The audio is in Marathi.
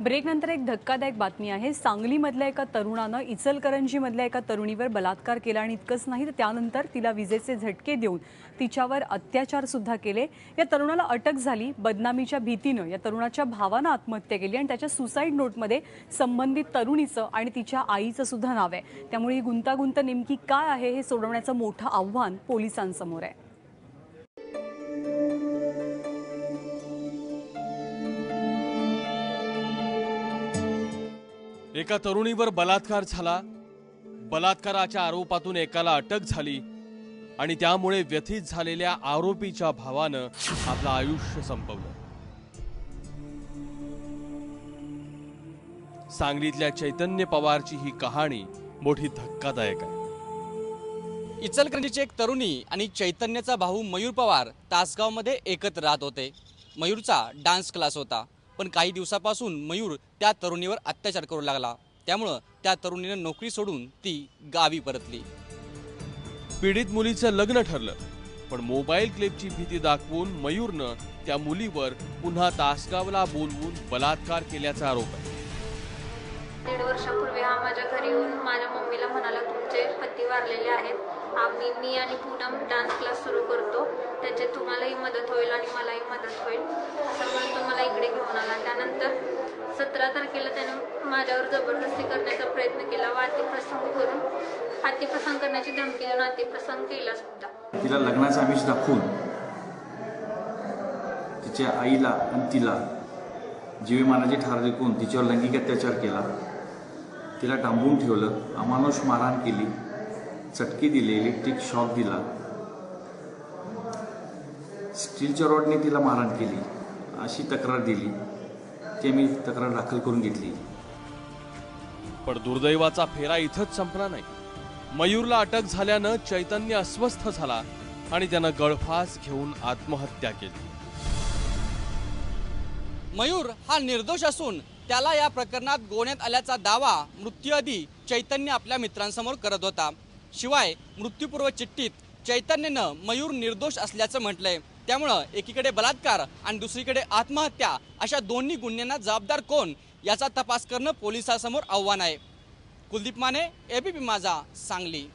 ब्रेकनंतर एक धक्कादायक बातमी आहे. सांगलीमधल्या एका तरुणानं इचलकरंजीमधल्या एका तरुणीवर बलात्कार केला आणि इतकंच नाही तर त्यानंतर तिला विजेचे झटके देऊन तिच्यावर अत्याचार सुद्धा केले. या तरुणाला अटक झाली. बदनामीच्या भीतीनं या तरुणाच्या भावानं आत्महत्या केली आणि त्याच्या सुसाईड नोटमध्ये संबंधित तरुणीचं आणि तिच्या आईचं सुद्धा नाव आहे. त्यामुळे ही गुंतागुंत नेमकी काय आहे हे सोडवण्याचं मोठं आव्हान पोलिसांसमोर आहे. एका तरुणीवर बलात्कार झाला. बलात्काराच्या आरोपातून एकाला अटक झाली आणि त्यामुळे व्यथित झालेल्या आरोपीच्या भावानं आपलं आयुष्य संपवलं. सांगलीतल्या चैतन्य पवारची ही कहाणी मोठी धक्कादायक आहे. इचलकरंजीची एक तरुणी आणि चैतन्याचा भाऊ मयूर पवार तासगावमध्ये एकत्र राहत होते. मयूरचा डान्स क्लास होता. पण काही दिवसापासून मयूर त्या तरुणीवर अत्याचार करू लागला. त्यामुळं त्या तरुणीनं नोकरी सोडून ती गावी परतली. पीडित मुलीचं लग्न ठरलं पण मोबाईल क्लिपची भीती दाखवून मयूरनं त्या मुलीवर पुन्हा तासगावला बोलवून बलात्कार केल्याचा आरोप आहे. दीड वर्षापूर्वी हा माझ्या घरी येऊन माझ्या मम्मीला म्हणाला तुमचे पती वारलेले आहेत. आम्ही मी आणि पूनम डान्स क्लास सुरू करतो. त्याचे तुम्हालाही मदत होईल आणि मलाही मदत होईल. सतरा तारखेला त्याने माझ्यावर जबरदस्ती करण्याचा प्रयत्न केला. व अतिप्रसंग करून अतिप्रसंग करण्याची धमकी देऊन अतिप्रसंग केला सुद्धा. तिला लग्नाचं आमिष दाखवून तिच्या आईला आणि तिला जीवेमानाची ठार विकून तिच्यावर लैंगिक अत्याचार केला. तिला डांबून ठेवलं अमानुष मारहाण केली चटकी दिली इलेक्ट्रिक शॉक दिला. स्टीलच्या रॉडने तिला मारहाण केली अशी तक्रार दिली. ती आम्ही तक्रार दाखल करून घेतली. पण दुर्दैवाचा फेरा इथंच संपला नाही. मयूरला अटक झाल्यानं चैतन्य अस्वस्थ झाला आणि त्यानं गळफास घेऊन आत्महत्या केली. मयूर हा निर्दोष असून त्याला या प्रकरणात गोवण्यात आल्याचा दावा मृत्यूआधी चैतन्य आपल्या मित्रांसमोर करत होता. शिवाय मृत्यूपूर्व चिठ्ठीत चैतन्यनं मयूर निर्दोष असल्याचं म्हटलंय. त्यामुळं एकीकडे बलात्कार आणि दुसरीकडे आत्महत्या अशा दोन्ही गुन्ह्यांना जबाबदार कोण याचा तपास करणं पोलिसांसमोर आव्हान आहे. कुलदीप माने एबीपी माझा सांगली.